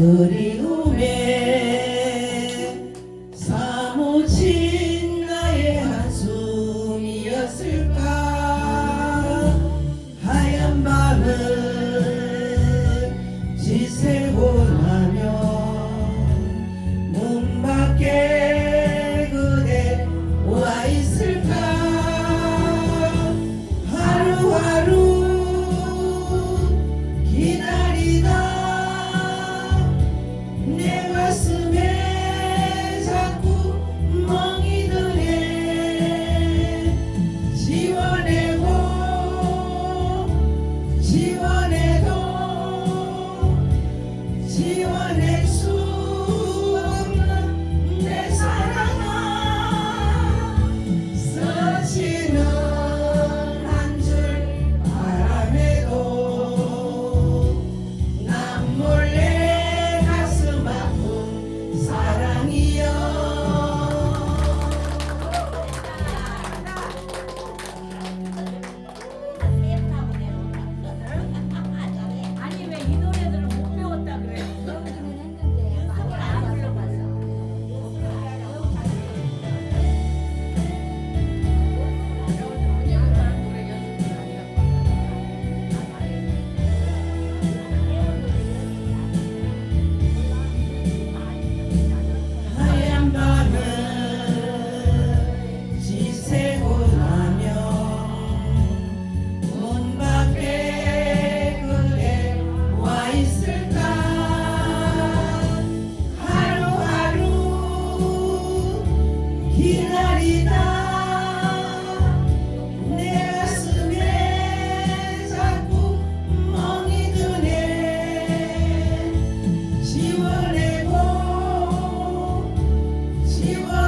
그리움에 사무친 나의 한숨이었을까? 하얀 밤을 지새 Bwana Yesu. Senhor.